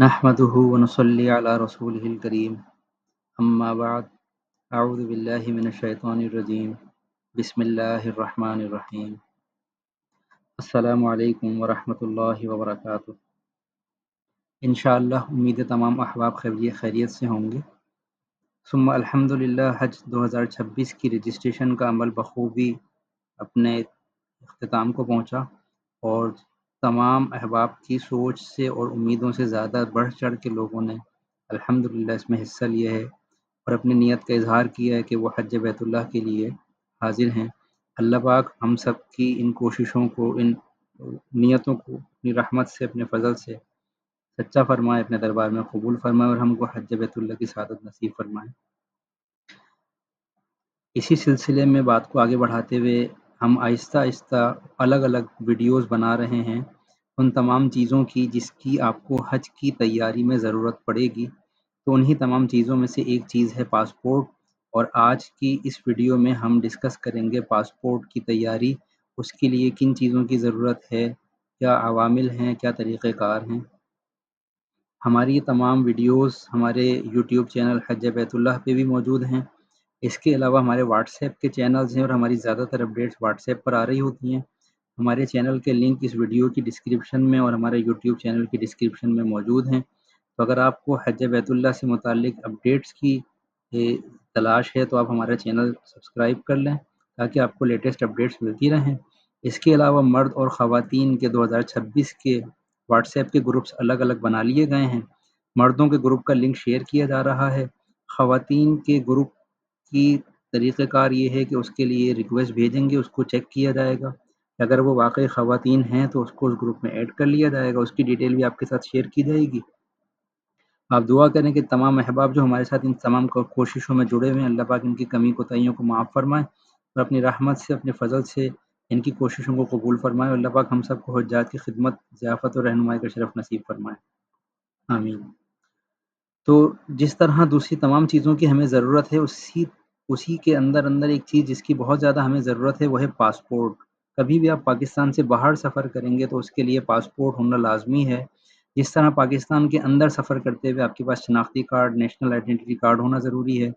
نحمده ونصلي على رسوله الكريم. أما بعد، أعوذ بالله من الشيطان الرجيم. بسم الله الرحمن الرحيم. السلام علیکم ورحمۃ اللہ وبرکاتہ انشاءاللہ امید تمام احباب خیریت خیریت سے ہوں گے. ثم الحمد للہ، حج دو ہزار چھبیس کی رجسٹریشن کا عمل بخوبی اپنے اختتام کو پہنچا اور تمام احباب کی سوچ سے اور امیدوں سے زیادہ بڑھ چڑھ کے لوگوں نے الحمد للہ اس میں حصہ لیا ہے اور اپنی نیت کا اظہار کیا ہے کہ وہ حج بیت اللہ کے لیے حاضر ہیں۔ اللہ پاک ہم سب کی ان کوششوں کو، ان نیتوں کو اپنی رحمت سے، اپنے فضل سے سچا فرمائے، اپنے دربار میں قبول فرمائے اور ہم کو حج بیت اللہ کی سعادت نصیب فرمائے۔ اسی سلسلے میں بات کو آگے بڑھاتے ہوئے ہم آہستہ آہستہ الگ الگ ویڈیوز بنا رہے ہیں۔ ان تمام چیزوں کی جس کی آپ کو حج کی تیاری میں ضرورت پڑے گی، تو انہی تمام چیزوں میں سے ایک چیز ہے پاسپورٹ۔ اور آج کی اس ویڈیو میں ہم ڈسکس کریں گے پاسپورٹ کی تیاری۔ اس کے لیے کن چیزوں کی ضرورت ہے؟ کیا عوامل ہیں؟ کیا طریقۂ کار ہیں؟ ہماری یہ تمام ویڈیوز ہمارے یوٹیوب چینل حج بیت اللہ پہ بھی موجود ہیں۔ اس کے علاوہ ہمارے واٹس ایپ کے چینلز ہیں اور ہماری زیادہ تر اپڈیٹس واٹس ایپ پر آ رہی ہوتی ہیں۔ ہمارے چینل کے لنک اس ویڈیو کی ڈسکرپشن میں اور ہمارے یوٹیوب چینل کی ڈسکرپشن میں موجود ہیں۔ تو اگر آپ کو حج بیت اللہ سے متعلق اپڈیٹس کی تلاش ہے تو آپ ہمارا چینل سبسکرائب کر لیں تاکہ آپ کو لیٹسٹ اپڈیٹس ملتی رہیں۔ اس کے علاوہ مرد اور خواتین کے دو ہزار چھبیس کے واٹس ایپ کے گروپس الگ الگ بنا لیے گئے ہیں۔ مردوں کے گروپ کا لنک شیئر کیا جا رہا ہے۔ خواتین کے گروپ کی طریقہ کار یہ ہے کہ اس کے لیے ریکویسٹ بھیجیں گے، اس کو چیک کیا جائے گا۔ اگر وہ واقعی خواتین ہیں تو اس کو اس گروپ میں ایڈ کر لیا جائے گا، اس کی ڈیٹیل بھی آپ کے ساتھ شیئر کی جائے گی۔ آپ دعا کریں کہ تمام احباب جو ہمارے ساتھ ان تمام کوششوں میں جڑے ہوئے ہیں، اللہ پاک ان کی کمی کو کو معاف فرمائیں اور اپنی رحمت سے، اپنے فضل سے ان کی کوششوں کو قبول فرمائے۔ اللہ پاک ہم سب کو حجات کی خدمت، ضیافت اور رہنمائی کا شرف نصیب فرمائے۔ آمین۔ تو جس طرح دوسری تمام چیزوں کی ہمیں ضرورت ہے، اسی اسی کے اندر اندر ایک چیز جس کی بہت زیادہ ہمیں ضرورت ہے، وہ ہے پاسپورٹ۔ کبھی بھی آپ پاکستان سے باہر سفر کریں گے تو اس کے لیے پاسپورٹ ہونا لازمی ہے۔ جس طرح پاکستان کے اندر سفر کرتے ہوئے آپ کے پاس شناختی کارڈ، نیشنل آئیڈینٹی کارڈ ہونا ضروری ہے۔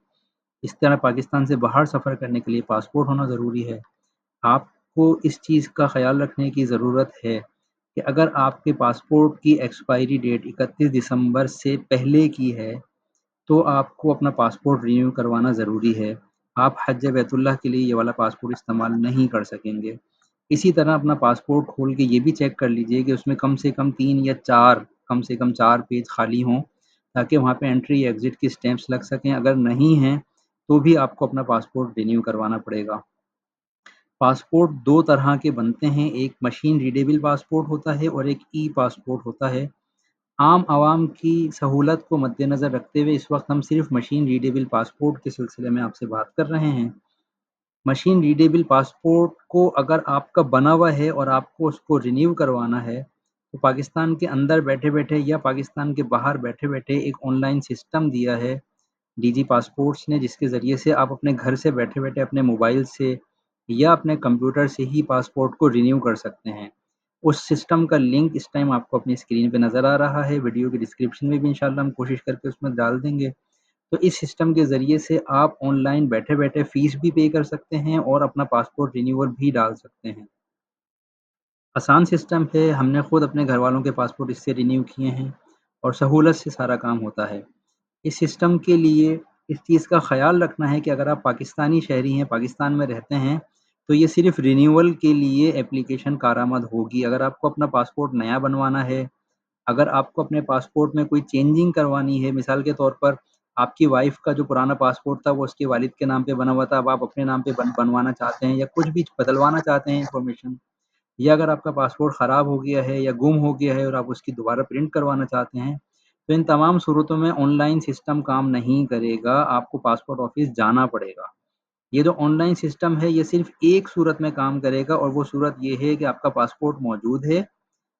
اس طرح پاکستان سے باہر سفر کرنے کے لیے پاسپورٹ ہونا ضروری ہے۔ آپ کو اس چیز کا خیال رکھنے کی ضرورت ہے کہ اگر آپ کے پاسپورٹ کی ایکسپائری ڈیٹ اکتیس دسمبر سے پہلے کی ہے تو آپ کو اپنا پاسپورٹ رینیو کروانا ضروری ہے۔ آپ حج بیت اللہ کے لیے یہ والا پاسپورٹ استعمال نہیں کر سکیں گے۔ اسی طرح اپنا پاسپورٹ کھول کے یہ بھی چیک کر لیجیے کہ اس میں کم سے کم تین یا چار، کم سے کم چار پیج خالی ہوں تاکہ وہاں پہ انٹری ایگزٹ کی سٹیمپس لگ سکیں۔ اگر نہیں ہیں تو بھی آپ کو اپنا پاسپورٹ رینیو کروانا پڑے گا۔ پاسپورٹ دو طرح کے بنتے ہیں۔ ایک مشین ریڈیبل پاسپورٹ ہوتا ہے اور ایک ای پاسپورٹ ہوتا ہے۔ عام عوام کی سہولت کو مد نظر رکھتے ہوئے اس وقت ہم صرف مشین ریڈیبل پاسپورٹ کے سلسلے میں آپ سے بات کر رہے ہیں۔ مشین ریڈیبل پاسپورٹ کو اگر آپ کا بنا ہوا ہے اور آپ کو اس کو رینیو کروانا ہے، تو پاکستان کے اندر بیٹھے بیٹھے یا پاکستان کے باہر بیٹھے بیٹھے ایک آن لائن سسٹم دیا ہے ڈی جی پاسپورٹس نے، جس کے ذریعے سے آپ اپنے گھر سے بیٹھے بیٹھے اپنے موبائل سے یا اپنے کمپیوٹر سے ہی پاسپورٹ کو رینیو کر سکتے ہیں۔ اس سسٹم کا لنک اس ٹائم آپ کو اپنی اسکرین پہ نظر آ رہا ہے، ویڈیو کی ڈسکرپشن میں بھی انشاءاللہ ہم کوشش کر کے اس میں ڈال دیں گے۔ تو اس سسٹم کے ذریعے سے آپ آن لائن بیٹھے بیٹھے فیس بھی پے کر سکتے ہیں اور اپنا پاسپورٹ رینیول بھی ڈال سکتے ہیں۔ آسان سسٹم ہے، ہم نے خود اپنے گھر والوں کے پاسپورٹ اس سے رینیو کیے ہیں اور سہولت سے سارا کام ہوتا ہے۔ اس سسٹم کے لیے اس چیز کا خیال رکھنا ہے کہ اگر آپ پاکستانی شہری ہیں، پاکستان میں رہتے ہیں تو یہ صرف رینیول کے لیے اپلیکیشن کارآمد ہوگی۔ اگر آپ کو اپنا پاسپورٹ نیا بنوانا ہے، اگر آپ کو اپنے پاسپورٹ میں کوئی چینجنگ کروانی ہے، مثال کے طور پر آپ کی وائف کا جو پرانا پاسپورٹ تھا، وہ اس کے والد کے نام پہ بنا ہوا تھا، اب آپ اپنے نام پہ بنوانا چاہتے ہیں یا کچھ بھی بدلوانا چاہتے ہیں انفارمیشن یا اگر آپ کا پاسپورٹ خراب ہو گیا ہے یا گم ہو گیا ہے اور آپ اس کی دوبارہ پرنٹ کروانا چاہتے ہیں، تو ان تمام صورتوں میں آن لائن سسٹم کام نہیں کرے گا، آپ کو پاسپورٹ آفس جانا پڑے گا۔ یہ جو آن لائن سسٹم ہے، یہ صرف ایک صورت میں کام کرے گا اور وہ صورت یہ ہے کہ آپ کا پاسپورٹ موجود ہے۔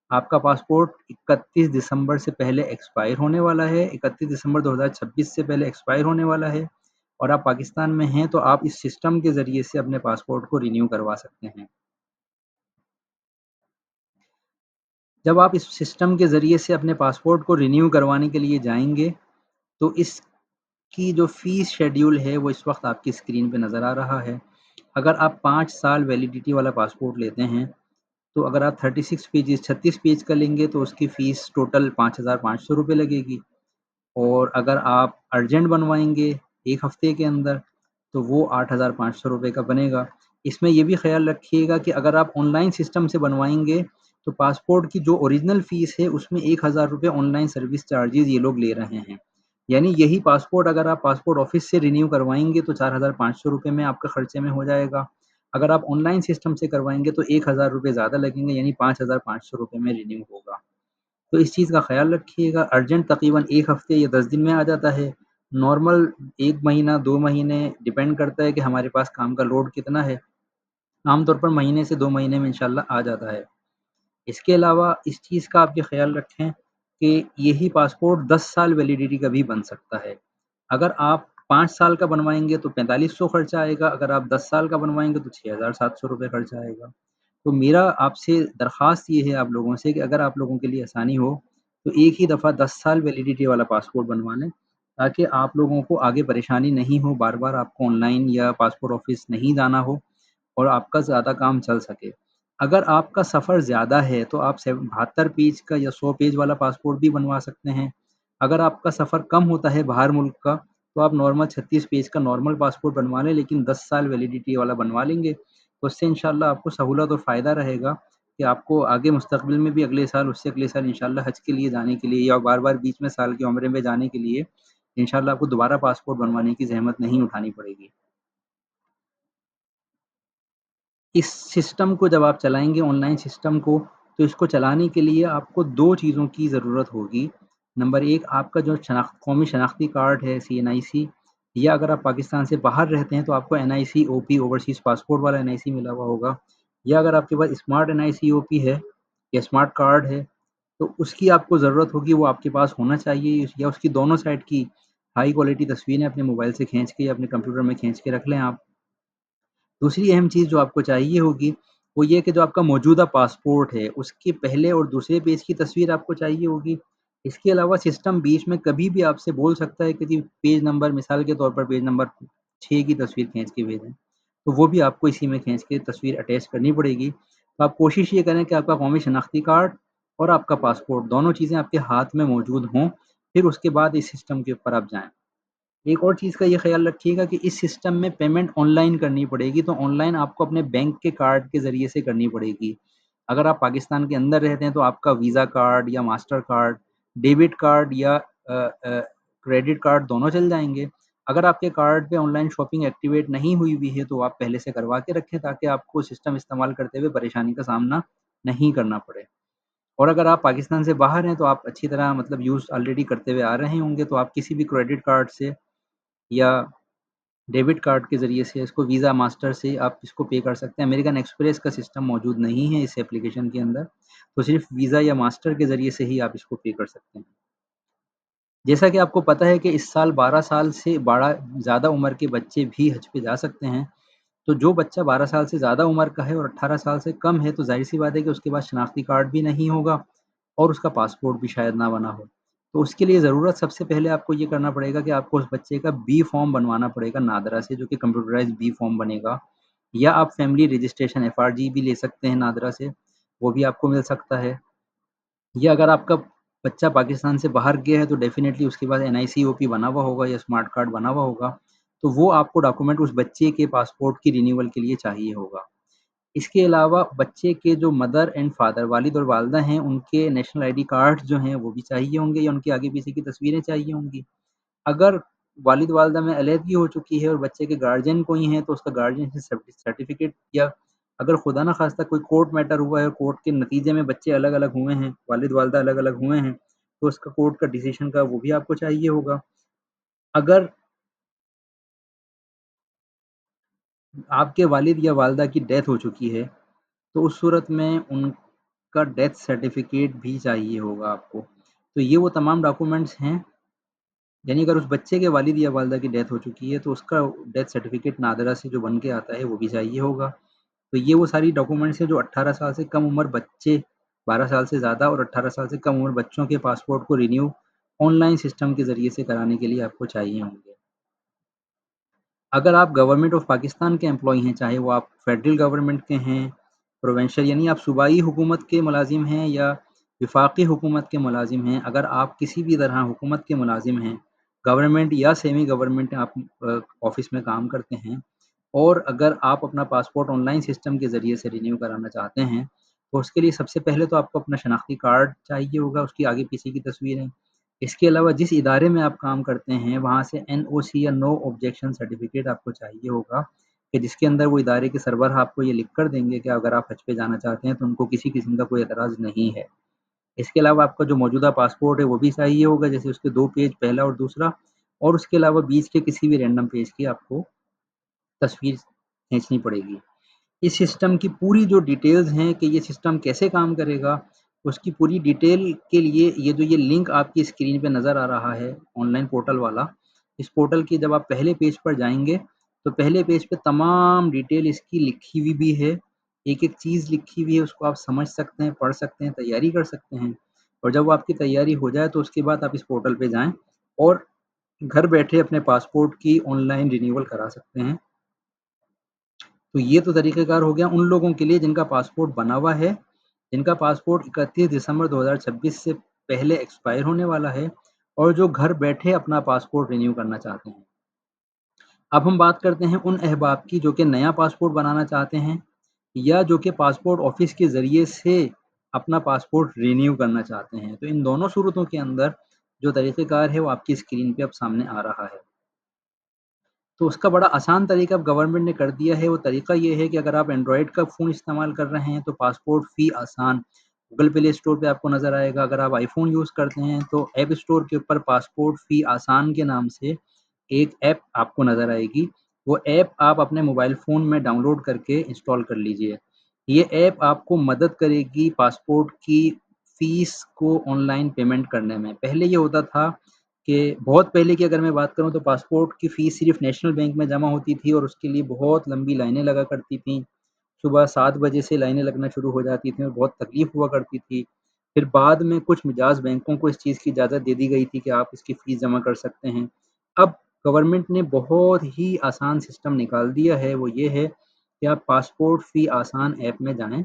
آپ کا پاسپورٹ اکتیس دسمبر سے پہلے ایکسپائر ہونے والا ہے، اکتیس دسمبر دو ہزار چھبیس سے پہلے ایکسپائر ہونے والا ہے۔ اور آپ پاکستان میں ہیں تو آپ اس سسٹم کے ذریعے سے اپنے پاسپورٹ کو رینیو کروا سکتے ہیں۔ جب آپ اس سسٹم کے ذریعے سے اپنے پاسپورٹ کو رینیو کروانے کے لیے جائیں گے، تو اس کی جو فیس شیڈیول ہے وہ اس وقت آپ کی اسکرین پہ نظر آ رہا ہے۔ اگر آپ پانچ سال ویلیڈیٹی والا پاسپورٹ لیتے ہیں، تو اگر آپ تھرٹی سکس پیجز چھتیس پیج کا لیں گے تو اس کی فیس ٹوٹل پانچ ہزار پانچ سو روپے لگے گی۔ اور اگر آپ ارجنٹ بنوائیں گے ایک ہفتے کے اندر، تو وہ آٹھ ہزار پانچ سو روپے کا بنے گا۔ اس میں یہ بھی خیال رکھیے گا کہ اگر آپ آن لائن سسٹم سے بنوائیں گے، تو پاسپورٹ کی جو اوریجنل فیس ہے، اس میں ایک ہزار روپے آن لائن سروس چارجز یہ لوگ لے رہے ہیں۔ یعنی یہی پاسپورٹ اگر آپ پاسپورٹ آفس سے رینیو کروائیں گے تو چار ہزار پانچ سو روپے میں آپ کا خرچے میں ہو جائے گا۔ اگر آپ آن لائن سسٹم سے کروائیں گے تو ایک ہزار روپے زیادہ لگیں گے یعنی پانچ ہزار پانچ سو روپے میں رینیو ہوگا۔ تو اس چیز کا خیال رکھیے گا۔ ارجنٹ تقریباً ایک ہفتے یا دس دن میں آ جاتا ہے۔ نارمل ایک مہینہ، دو مہینے ڈپینڈ کرتا ہے کہ ہمارے پاس کام کا لوڈ کتنا ہے۔ عام طور پر مہینے سے دو مہینے میں انشاءاللہ آ جاتا ہے۔ اس کے علاوہ اس چیز کا آپ یہ خیال رکھیں کہ یہی پاسپورٹ دس سال ویلیڈیٹی کا بھی بن سکتا ہے۔ اگر آپ پانچ سال کا بنوائیں گے تو پینتالیس سو خرچہ آئے گا، اگر آپ دس سال کا بنوائیں گے تو چھ ہزار سات سو روپئے خرچہ آئے گا۔ تو میرا آپ سے درخواست یہ ہے آپ لوگوں سے کہ اگر آپ لوگوں کے لیے آسانی ہو تو ایک ہی دفعہ دس سال ویلیڈیٹی والا پاسپورٹ بنوا لیں تاکہ آپ لوگوں کو آگے پریشانی نہیں ہو، بار بار آپ کو آن لائن یا پاسپورٹ آفس نہیں جانا ہو اور آپ کا زیادہ کام چل سکے۔ اگر آپ کا سفر زیادہ ہے تو آپ بہتر پیج کا یا سو پیج والا پاسپورٹ بھی بنوا سکتے ہیں۔ اگر آپ کا سفر کم ہوتا ہے باہر ملک کا تو آپ نارمل چھتیس پیج کا نارمل پاسپورٹ بنوا لیں، لیکن دس سال ویلیڈیٹی والا بنوا لیں گے۔ تو اس سے ان شاء اللہ آپ کو سہولت اور فائدہ رہے گا کہ آپ کو آگے مستقبل میں بھی اگلے سال، اس سے اگلے سال ان شاء اللہ حج کے لیے جانے کے لیے یا بار بار بیچ میں سال کے عمرے میں جانے کے لیے ان شاء اللہ آپ کو دوبارہ پاسپورٹ بنوانے کی زحمت نہیں اٹھانی پڑے گی۔ اس سسٹم کو جب آپ چلائیں گے آن لائن سسٹم کو، تو اس کو چلانے کے لیے آپ کو دو چیزوں کی ضرورت ہوگی۔ نمبر ایک، آپ کا جو شناخت، قومی شناختی کارڈ ہے سی این آئی سی یا اگر آپ پاکستان سے باہر رہتے ہیں، تو آپ کو N I C O P overseas passport والا این آئی سی ملا ہوا ہوگا۔ یا اگر آپ کے پاس smart N I C O پی ہے یا اسمارٹ کارڈ ہے، تو اس کی آپ کو ضرورت ہوگی، وہ آپ کے پاس ہونا چاہیے۔ یا اس کی دونوں سائڈ کی ہائی کوالٹی تصویریں اپنے موبائل سے کھینچ کے یا اپنے کمپیوٹر میں کھینچ کے رکھ لیں آپ۔ دوسری اہم چیز جو آپ کو چاہیے ہوگی، وہ یہ کہ جو آپ کا موجودہ پاسپورٹ ہے، اس کے پہلے اور دوسرے پیج کی تصویر آپ کو چاہیے ہوگی۔ اس کے علاوہ سسٹم بیچ میں کبھی بھی آپ سے بول سکتا ہے کہ جی پیج نمبر، مثال کے طور پر پیج نمبر چھ کی تصویر کھینچ کے بھیجیں۔ تو وہ بھی آپ کو اسی میں کھینچ کے تصویر اٹیچ کرنی پڑے گی۔ تو آپ کوشش یہ کریں کہ آپ کا قومی شناختی کارڈ اور آپ کا پاسپورٹ دونوں چیزیں آپ کے ہاتھ میں موجود ہوں، پھر اس کے بعد اس سسٹم کے اوپر آپ جائیں۔ ایک اور چیز کا یہ خیال رکھیے گا کہ اس سسٹم میں پیمنٹ آن لائن کرنی پڑے گی تو آن لائن آپ کو اپنے بینک کے کارڈ کے ذریعے سے کرنی پڑے گی۔ اگر آپ پاکستان کے اندر رہتے ہیں تو آپ کا ویزا کارڈ یا ماسٹر کارڈ، ڈیبٹ کارڈ یا کریڈٹ کارڈ دونوں چل جائیں گے۔ اگر آپ کے کارڈ پہ آن لائن شاپنگ ایکٹیویٹ نہیں ہوئی ہوئی ہے تو آپ پہلے سے کروا کے رکھیں تاکہ آپ کو سسٹم استعمال کرتے ہوئے پریشانی کا سامنا نہیں کرنا پڑے۔ اور اگر آپ پاکستان سے باہر ہیں تو آپ اچھی طرح مطلب یوز آلریڈی کرتے ہوئے آ رہے ہوں گے تو آپ کسی بھی کریڈٹ کارڈ سے یا ڈیبٹ کارڈ کے ذریعے سے اس کو ویزا ماسٹر سے آپ اس کو پے کر سکتے ہیں۔ امیریکن ایکسپریس کا سسٹم موجود نہیں ہے اس ایپلیکیشن کے اندر، تو صرف ویزا یا ماسٹر کے ذریعے سے ہی آپ اس کو پے کر سکتے ہیں۔ جیسا کہ آپ کو پتہ ہے کہ اس سال بارہ سال سے بڑا، زیادہ عمر کے بچے بھی حج پہ جا سکتے ہیں۔ تو جو بچہ بارہ سال سے زیادہ عمر کا ہے اور اٹھارہ سال سے کم ہے، تو ظاہر سی بات ہے کہ اس کے پاس شناختی کارڈ بھی نہیں ہوگا اور اس کا پاسپورٹ بھی شاید نہ بنا ہو۔ تو اس کے لیے ضرورت سب سے پہلے آپ کو یہ کرنا پڑے گا کہ آپ کو اس بچے کا بی فارم بنوانا پڑے گا نادرا سے، جو کہ کمپیوٹرائز بی فارم بنے گا۔ یا آپ family registration F R G بھی لے سکتے ہیں نادرا سے، وہ بھی آپ کو مل سکتا ہے۔ یا اگر آپ کا بچہ پاکستان سے باہر گیا ہے تو ڈیفینیٹلی اس کے پاس این آئی سی او پی بنا ہوا ہوگا یا اسمارٹ کارڈ بنا ہوا ہوگا۔ تو وہ آپ کو ڈاکومنٹ اس بچے کے پاسپورٹ کی رینیول کے لیے چاہیے ہوگا۔ اس کے علاوہ بچے کے جو مدر اینڈ فادر والد اور والدہ ہیں، ان کے نیشنل آئی ڈی کارڈ جو ہیں وہ بھی چاہیے ہوں گے یا ان کے آگے پیچھے کی تصویریں چاہیے ہوں گی۔ اگر والد والدہ میں علیحدگی ہو چکی ہے اور بچے کے گارجین کوئی ہیں تو اس کا گارجین سرٹیفکیٹ یا اگر خدا نخواستہ کوئی کورٹ میٹر ہوا ہے کورٹ کے نتیجے میں بچے الگ الگ ہوئے ہیں، والد والدہ الگ الگ ہوئے ہیں، تو اس کا کورٹ کا ڈیسیشن کا وہ بھی آپ کو چاہیے ہوگا۔ اگر آپ کے والد یا والدہ کی ڈیتھ ہو چکی ہے، تو اس صورت میں ان کا ڈیتھ سرٹیفکیٹ بھی چاہیے ہوگا آپ کو۔ تو یہ وہ تمام ڈاکومنٹس ہیں یعنی اگر اس بچے کے والد یا والدہ کی ڈیتھ ہو چکی ہے، تو اس کا ڈیتھ سرٹیفکیٹ نادرا سے جو بن کے آتا ہے، وہ بھی چاہیے ہوگا۔ تو یہ وہ ساری ڈاکومنٹس ہیں جو اٹھارہ سال سے کم عمر بچے، بارہ سال سے زیادہ اور اٹھارہ سال سے کم عمر بچوں کے پاسپورٹ کو رینیو آن لائن سسٹم کے ذریعے سے کرانے کے لیے آپ کو چاہیے ہوں گے۔ اگر آپ گورنمنٹ آف پاکستان کے امپلائی ہیں، چاہے وہ آپ فیڈرل گورنمنٹ کے ہیں پروونشل یعنی آپ صوبائی حکومت کے ملازم ہیں یا وفاقی حکومت کے ملازم ہیں، اگر آپ کسی بھی طرح حکومت کے ملازم ہیں گورنمنٹ یا سیمی گورنمنٹ آپ آفس میں کام کرتے ہیں، اور اگر آپ اپنا پاسپورٹ آن لائن سسٹم کے ذریعے سے رینیو کرانا چاہتے ہیں، تو اس کے لیے سب سے پہلے تو آپ کو اپنا شناختی کارڈ چاہیے ہوگا، اس کی آگے پیچھے کی تصویریں اس کے علاوہ جس ادارے میں آپ کام کرتے ہیں، وہاں سے این او سی یا نو آبجیکشن سرٹیفکیٹ آپ کو چاہیے ہوگا کہ جس کے اندر وہ ادارے کے سربراہ آپ کو یہ لکھ کر دیں گے کہ اگر آپ حج پہ جانا چاہتے ہیں تو ان کو کسی قسم کا کوئی اعتراض نہیں ہے۔ اس کے علاوہ آپ کا جو موجودہ پاسپورٹ ہے وہ بھی چاہیے ہوگا، جیسے اس کے دو پیج پہلا اور دوسرا، اور اس کے علاوہ بیچ کے کسی بھی رینڈم پیج کی آپ کو تصویر کھینچنی پڑے گی۔ اس سسٹم کی پوری جو ڈیٹیلز ہیں کہ یہ سسٹم کیسے کام کرے گا اس کی پوری ڈیٹیل کے لیے یہ جو یہ لنک آپ کی اسکرین پہ نظر آ رہا ہے آن لائن پورٹل والا، اس پورٹل کی جب آپ پہلے پیج پر جائیں گے، تو پہلے پیج پہ تمام ڈیٹیل اس کی لکھی ہوئی بھی ہے، ایک ایک چیز لکھی ہوئی ہے، اس کو آپ سمجھ سکتے ہیں، پڑھ سکتے ہیں، تیاری کر سکتے ہیں۔ اور جب وہ آپ کی تیاری ہو جائے تو اس کے بعد آپ اس پورٹل پہ جائیں اور گھر بیٹھے اپنے پاسپورٹ کی آن لائن رینیول کرا سکتے ہیں۔ تو یہ تو طریقہ کار ہو گیا ان لوگوں کے لیے جن کا پاسپورٹ بنا ہوا ہے۔ جن کا پاسپورٹ اکتیس دسمبر دو ہزار چھبیس سے پہلے ایکسپائر ہونے والا ہے اور جو گھر بیٹھے اپنا پاسپورٹ رینیو کرنا چاہتے ہیں۔ اب ہم بات کرتے ہیں ان احباب کی جو کہ نیا پاسپورٹ بنانا چاہتے ہیں یا جو کہ پاسپورٹ آفس کے ذریعے سے اپنا پاسپورٹ رینیو کرنا چاہتے ہیں۔ تو ان دونوں صورتوں کے اندر جو طریقہ کار ہے وہ آپ کی اسکرین پہ اب سامنے آ رہا ہے۔ تو اس کا بڑا آسان طریقہ اب گورنمنٹ نے کر دیا ہے۔ وہ طریقہ یہ ہے کہ اگر آپ اینڈرائڈ کا فون استعمال کر رہے ہیں تو پاسپورٹ فی آسان۔ گوگل پلے اسٹور پہ آپ کو نظر آئے گا۔ اگر آپ آئی فون یوز کرتے ہیں تو ایپ اسٹور کے اوپر پاسپورٹ فی آسان کے نام سے ایک ایپ آپ کو نظر آئے گی۔ وہ ایپ آپ اپنے موبائل فون میں ڈاؤن لوڈ کر کے انسٹال کر لیجیے۔ یہ ایپ آپ کو مدد کرے گی پاسپورٹ کی فیس کو آن لائن پیمنٹ کرنے میں۔ پہلے یہ ہوتا تھا کہ بہت پہلے کی اگر میں بات کروں تو پاسپورٹ کی فیس صرف نیشنل بینک میں جمع ہوتی تھی اور اس کے لیے بہت لمبی لائنیں لگا کرتی تھیں۔ صبح سات بجے سے لائنیں لگنا شروع ہو جاتی تھیں اور بہت تکلیف ہوا کرتی تھی۔ پھر بعد میں کچھ مجاز بینکوں کو اس چیز کی اجازت دے دی گئی تھی کہ آپ اس کی فیس جمع کر سکتے ہیں۔ اب گورنمنٹ نے بہت ہی آسان سسٹم نکال دیا ہے۔ وہ یہ ہے کہ آپ پاسپورٹ فی آسان ایپ میں جائیں۔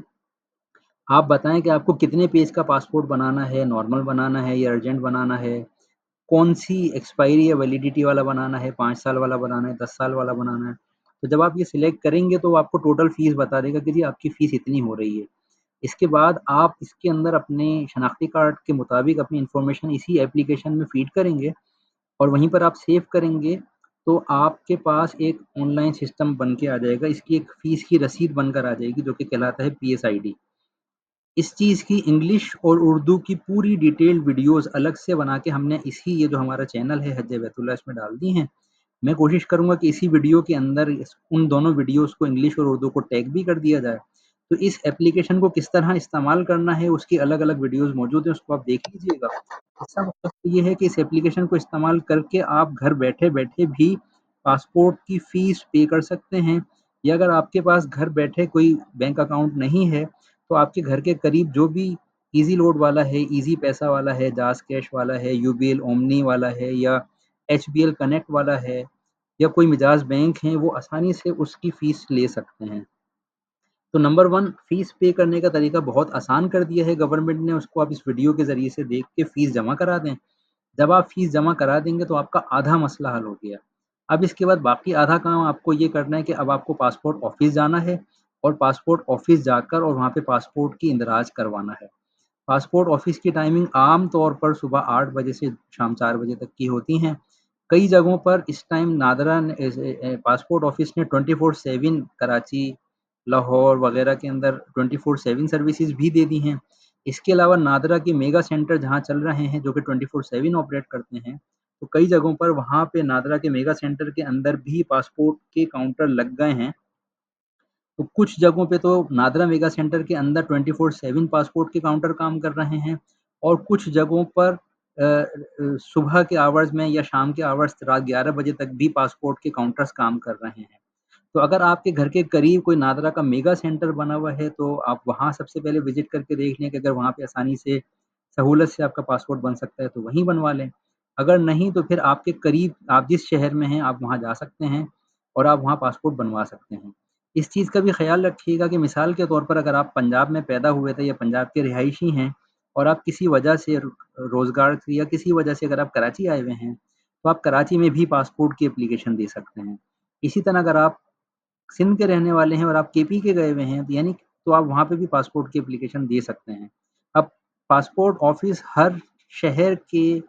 آپ بتائیں کہ آپ کو کتنے پیج کا پاسپورٹ بنانا ہے نارمل بنانا ہے یا ارجنٹ بنانا ہے؟ کون سی ایکسپائری یا ویلیڈیٹی والا بنانا ہے؟ پانچ سال والا بنانا ہے، دس سال والا بنانا ہے؟ تو جب آپ یہ سلیکٹ کریں گے تو آپ کو ٹوٹل فیس بتا دے گا کہ جی آپ کی فیس اتنی ہو رہی ہے۔ اس کے بعد آپ اس کے اندر اپنے شناختی کارڈ کے مطابق اپنی انفارمیشن اسی ایپلیکیشن میں فیڈ کریں گے اور وہیں پر آپ سیو کریں گے تو آپ کے پاس ایک آن لائن سسٹم بن کے آ جائے گا۔ اس کی ایک فیس کی رسید بن کر آ جائے گی جو کہ کہلاتا ہے پی ایس آئی ڈی اس چیز کی انگلش اور اردو کی پوری ڈیٹیل ویڈیوز الگ سے بنا کے ہم نے اسی یہ جو ہمارا چینل ہے حج بیت اللہ اس میں ڈال دی ہیں۔ میں کوشش کروں گا کہ اسی ویڈیو کے اندر ان دونوں ویڈیوز کو انگلش اور اردو کو ٹیگ بھی کر دیا جائے۔ تو اس ایپلیکیشن کو کس طرح استعمال کرنا ہے، اس کی الگ الگ ویڈیوز موجود ہیں، اس کو آپ دیکھ لیجیے گا۔ اس کا مطلب یہ ہے کہ اس ایپلیکیشن کو استعمال کر کے آپ گھر بیٹھے بیٹھے بھی پاسپورٹ کی فیس پے کر سکتے ہیں۔ یا اگر آپ کے پاس گھر بیٹھے کوئی بینک اکاؤنٹ نہیں ہے تو آپ کے گھر کے قریب جو بھی ایزی لوڈ والا ہے ایزی پیسہ والا ہے جاز کیش والا ہے یو بی ایل اومنی والا ہے یا ایچ بی ایل کنیکٹ والا ہے یا کوئی مجاز بینک ہیں، وہ آسانی سے اس کی فیس لے سکتے ہیں۔ تو نمبر ون فیس پے کرنے کا طریقہ بہت آسان کر دیا ہے۔ گورنمنٹ نے اس کو آپ اس ویڈیو کے ذریعے سے دیکھ کے فیس جمع کرا دیں۔ جب آپ فیس جمع کرا دیں گے تو آپ کا آدھا مسئلہ حل ہو گیا۔ اب اس کے بعد باقی آدھا کام آپ کو یہ کرنا ہے کہ اب آپ کو پاسپورٹ آفس جانا ہے۔ اور پاسپورٹ آفس جا کر اور وہاں پہ پاسپورٹ کی اندراج کروانا ہے۔ پاسپورٹ آفس کی ٹائمنگ عام طور پر صبح آٹھ بجے سے شام چار بجے تک کی ہوتی ہیں۔ کئی جگہوں پر اس ٹائم نادرا پاسپورٹ آفس نے twenty four seven Karachi, Lahore وغیرہ کے اندر ٹوئنٹی فور سیون سروسز بھی دے دی ہیں۔ اس کے علاوہ نادرا کے میگا سینٹر جہاں چل رہے ہیں جو کہ ٹوئنٹی فور سیون آپریٹ کرتے ہیں، تو کئی جگہوں پر وہاں پہ نادرا کے میگا سینٹر کے اندر بھی پاسپورٹ کے کاؤنٹر لگ گئے ہیں۔ تو کچھ جگہوں پہ تو نادرا میگا سینٹر کے اندر ٹوئنٹی فور سیون پاسپورٹ کے کاؤنٹر کام کر رہے ہیں اور کچھ جگہوں پر صبح کے آورز میں یا شام کے آورز رات گیارہ بجے تک بھی پاسپورٹ کے کاؤنٹرس کام کر رہے ہیں۔ تو اگر آپ کے گھر کے قریب کوئی نادرا کا میگا سینٹر بنا ہوا ہے تو آپ وہاں سب سے پہلے وزٹ کر کے دیکھ لیں کہ اگر وہاں پہ آسانی سے سہولت سے آپ کا پاسپورٹ بن سکتا ہے تو وہیں بنوا لیں۔ اگر نہیں تو پھر آپ کے قریب، آپ جس شہر میں ہیں، آپ وہاں جا سکتے ہیں اور آپ وہاں پاسپورٹ بنوا سکتے ہیں۔ اس چیز کا بھی خیال رکھیے گا کہ مثال کے طور پر اگر آپ پنجاب میں پیدا ہوئے تھے یا پنجاب کے رہائشی ہیں اور آپ کسی وجہ سے روزگار یا کسی وجہ سے اگر آپ کراچی آئے ہوئے ہیں تو آپ کراچی میں بھی پاسپورٹ کی اپلیکیشن دے سکتے ہیں۔ اسی طرح اگر آپ سندھ کے رہنے والے ہیں اور آپ کے پی کے گئے ہوئے ہیں یعنی تو آپ وہاں پہ بھی پاسپورٹ کی اپلیکیشن دے سکتے ہیں۔ اب پاسپورٹ آفس ہر شہر کے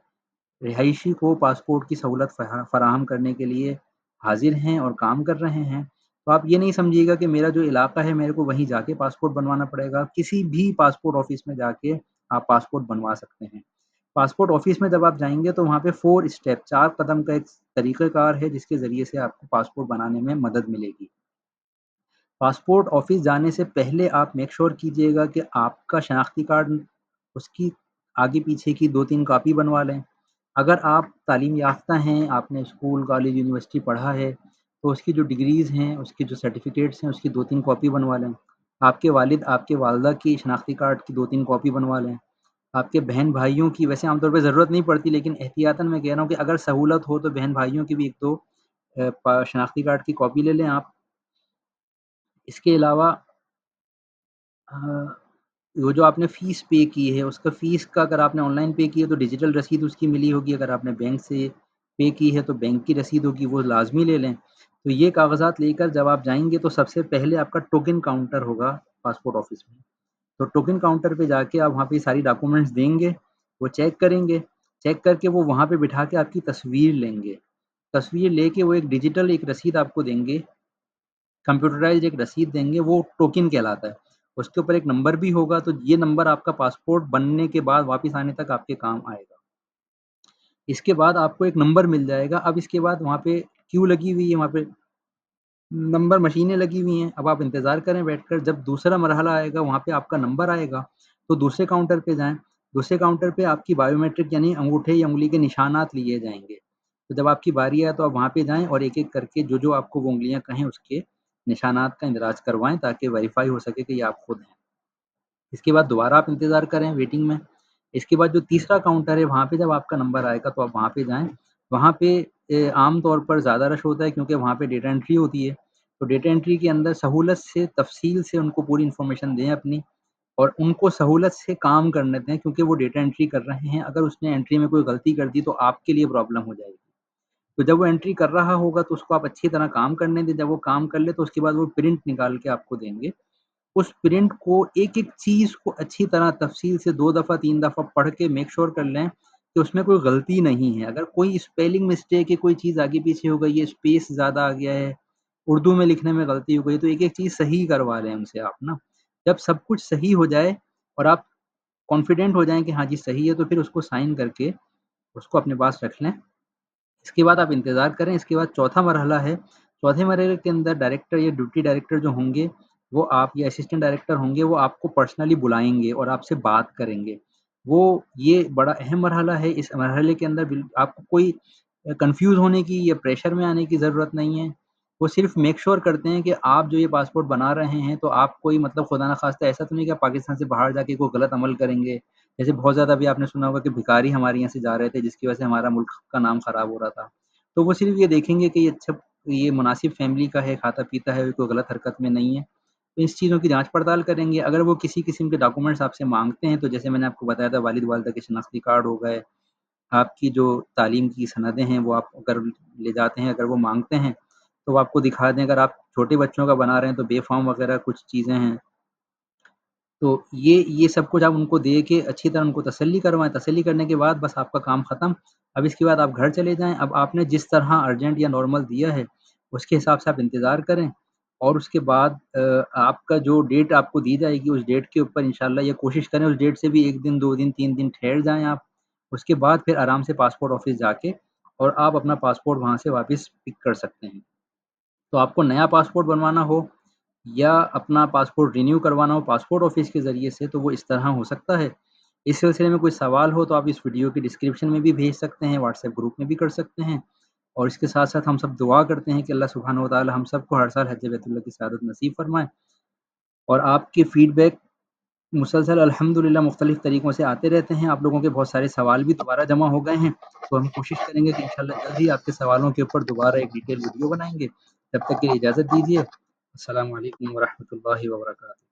رہائشی کو پاسپورٹ کی سہولت فراہم کرنے کے لیے حاضر ہیں اور کام کر رہے ہیں۔ تو آپ یہ نہیں سمجھیے گا کہ میرا جو علاقہ ہے میرے کو وہیں جا کے پاسپورٹ بنوانا پڑے گا۔ کسی بھی پاسپورٹ آفس میں جا کے آپ پاسپورٹ بنوا سکتے ہیں۔ پاسپورٹ آفس میں جب آپ جائیں گے تو وہاں پہ فور اسٹیپ چار قدم کا ایک طریقہ کار ہے جس کے ذریعے سے آپ کو پاسپورٹ بنانے میں مدد ملے گی۔ پاسپورٹ آفس جانے سے پہلے آپ میک شور کیجیے گا کہ آپ کا شناختی کارڈ، اس کی آگے پیچھے کی دو تین کاپی بنوا لیں۔ اگر آپ تعلیم یافتہ ہیں، آپ نے اسکول کالج یونیورسٹی پڑھا ہے تو اس کی جو ڈگریز ہیں، اس کی جو سرٹیفکیٹس ہیں، اس کی دو تین کاپی بنوا لیں۔ آپ کے والد، آپ کے والدہ کی شناختی کارڈ کی دو تین کاپی بنوا لیں۔ آپ کے بہن بھائیوں کی، ویسے عام طور پہ ضرورت نہیں پڑتی، لیکن احتیاطاً میں کہہ رہا ہوں کہ اگر سہولت ہو تو بہن بھائیوں کی بھی ایک دو شناختی کارڈ کی کاپی لے لیں آپ۔ اس کے علاوہ وہ جو آپ نے فیس پے کی ہے، اس کا فیس کا اگر آپ نے آن لائن پے کی ہے تو ڈیجیٹل رسید اس کی ملی ہوگی۔ اگر آپ نے بینک سے پے کی ہے تو بینک کی رسید ہوگی، وہ لازمی لے لیں۔ تو یہ کاغذات لے کر جب آپ جائیں گے تو سب سے پہلے آپ کا ٹوکن کاؤنٹر ہوگا پاسپورٹ آفس میں۔ تو ٹوکن کاؤنٹر پہ جا کے آپ وہاں پہ ساری ڈاکومنٹس دیں گے، وہ چیک کریں گے، چیک کر کے وہ وہاں پہ بٹھا کے آپ کی تصویر لیں گے۔ تصویر لے کے وہ ایک ڈیجیٹل ایک رسید آپ کو دیں گے، کمپیوٹرائز ایک رسید دیں گے، وہ ٹوکن کہلاتا ہے۔ اس کے اوپر ایک نمبر بھی ہوگا تو یہ نمبر آپ کا پاسپورٹ بننے کے بعد واپس آنے تک آپ کے کام آئے گا۔ اس کے بعد آپ کو ایک نمبر مل جائے گا۔ اب اس کے بعد وہاں پہ کیوں لگی ہوئی ہے؟ وہاں پہ نمبر مشینیں لگی ہوئی ہیں۔ اب آپ انتظار کریں بیٹھ کر، جب دوسرا مرحلہ آئے گا، وہاں پہ آپ کا نمبر آئے گا۔ تو دوسرے کاؤنٹر پہ جائیں۔ دوسرے کاؤنٹر پہ آپ کی بایو میٹرک یعنی انگوٹھے یا انگلی کے نشانات لیے جائیں گے۔ تو جب آپ کی باری آئے تو آپ وہاں پہ جائیں اور ایک ایک کر کے جو جو آپ کو وہ انگلیاں کہیں، اس کے نشانات کا اندراج کروائیں تاکہ ویریفائی ہو سکے کہ یہ آپ خود ہیں۔ اس کے بعد دوبارہ آپ انتظار کریں ویٹنگ میں۔ اس کے بعد جو تیسرا کاؤنٹر ہے، وہاں پہ جب آپ کا نمبر آئے گا تو آپ وہاں پہ جائیں۔ وہاں پہ عام طور پر زیادہ رش ہوتا ہے کیونکہ وہاں پہ ڈیٹا انٹری ہوتی ہے۔ تو ڈیٹا انٹری کے اندر سہولت سے تفصیل سے ان کو پوری انفارمیشن دیں اپنی اور ان کو سہولت سے کام کرنے دیں کیونکہ وہ ڈیٹا انٹری کر رہے ہیں۔ اگر اس نے انٹری میں کوئی غلطی کر دی تو آپ کے لیے پرابلم ہو جائے گی۔ تو جب وہ انٹری کر رہا ہوگا تو اس کو آپ اچھی طرح کام کرنے دیں۔ جب وہ کام کر لے تو اس کے بعد وہ پرنٹ نکال کے آپ کو دیں گے۔ اس پرنٹ کو ایک ایک چیز کو اچھی طرح تفصیل سے دو دفعہ، تین دفعہ پڑھ کے میک شور کر لیں۔ کہ اس میں کوئی غلطی نہیں ہے۔ اگر کوئی اسپیلنگ مسٹیک ہے کوئی چیز آگے پیچھے ہو گئی ہے اسپیس زیادہ آ گیا ہے، اردو میں لکھنے میں غلطی ہو گئی تو ایک ایک چیز صحیح کروا لیں ان سے آپ، نا۔ جب سب کچھ صحیح ہو جائے اور آپ کانفیڈنٹ ہو جائیں کہ ہاں جی صحیح ہے، تو پھر اس کو سائن کر کے اس کو اپنے پاس رکھ لیں۔ اس کے بعد آپ انتظار کریں۔ اس کے بعد چوتھا مرحلہ ہے۔ چوتھے مرحلے کے اندر ڈائریکٹر یا ڈیوٹی ڈائریکٹر جو ہوں گے، وہ آپ یا اسسٹنٹ ڈائریکٹر ہوں گے، وہ آپ کو پرسنلی بلائیں گے اور آپ سے بات کریں گے۔ وہ یہ بڑا اہم مرحلہ ہے۔ اس مرحلے کے اندر آپ کو کوئی کنفیوز ہونے کی یا پریشر میں آنے کی ضرورت نہیں ہے۔ وہ صرف میک شور کرتے ہیں کہ آپ جو یہ پاسپورٹ بنا رہے ہیں تو آپ کوئی مطلب خدا نخواستہ ایسا تو نہیں کہ پاکستان سے باہر جا کے کوئی غلط عمل کریں گے۔ جیسے بہت زیادہ بھی آپ نے سنا ہوگا کہ بھکاری ہمارے یہاں سے جا رہے تھے جس کی وجہ سے ہمارا ملک کا نام خراب ہو رہا تھا۔ تو وہ صرف یہ دیکھیں گے کہ یہ اچھا یہ مناسب فیملی کا ہے، کھاتا پیتا ہے، کوئی غلط حرکت میں نہیں ہے۔ اس چیزوں کی جانچ پڑتال کریں گے۔ اگر وہ کسی قسم کے ڈاکومنٹس آپ سے مانگتے ہیں تو جیسے میں نے آپ کو بتایا تھا، والد والدہ کے شناختی کارڈ ہو گئے، آپ کی جو تعلیم کی صنعتیں ہیں، وہ آپ اگر لے جاتے ہیں، اگر وہ مانگتے ہیں تو وہ آپ کو دکھا دیں۔ اگر آپ چھوٹے بچوں کا بنا رہے ہیں تو بے فارم وغیرہ کچھ چیزیں ہیں۔ تو یہ یہ سب کچھ آپ ان کو دے کے اچھی طرح ان کو تسلی کروائیں۔ تسلی کرنے کے بعد بس آپ کا کام ختم۔ اب اس کے بعد آپ گھر چلے جائیں۔ اب آپ نے جس طرح ارجنٹ یا نارمل دیا ہے، اس کے حساب سے آپ انتظار کریں۔ اور اس کے بعد آپ کا جو ڈیٹ آپ کو دی جائے گی اس ڈیٹ کے اوپر ان شاء اللہ یہ کوشش کریں، اس ڈیٹ سے بھی ایک دن، دو دن، تین دن ٹھہر جائیں آپ۔ اس کے بعد پھر آرام سے پاسپورٹ آفس جا کے اور آپ اپنا پاسپورٹ وہاں سے واپس پک کر سکتے ہیں۔ تو آپ کو نیا پاسپورٹ بنوانا ہو یا اپنا پاسپورٹ رینیو کروانا ہو پاسپورٹ آفس کے ذریعے سے، تو وہ اس طرح ہو سکتا ہے۔ اس سلسلے میں کوئی سوال ہو تو آپ اس ویڈیو کی ڈسکرپشن میں بھی بھیج سکتے ہیں، واٹس ایپ گروپ میں بھی کر سکتے ہیں۔ اور اس کے ساتھ ساتھ ہم سب دعا کرتے ہیں کہ اللہ سبحانہ و تعالی ہم سب کو ہر سال حج بیت اللہ کی سعادت نصیب فرمائے۔ اور آپ کے فیڈ بیک مسلسل الحمد للہ مختلف طریقوں سے آتے رہتے ہیں۔ آپ لوگوں کے بہت سارے سوال بھی دوبارہ جمع ہو گئے ہیں۔ تو ہم کوشش کریں گے کہ انشاءاللہ جلد ہی آپ کے سوالوں کے اوپر دوبارہ ایک ڈیٹیل ویڈیو بنائیں گے۔ تب تک کے لیے اجازت دیجیے۔ السلام علیکم ورحمۃ اللہ وبرکاتہ۔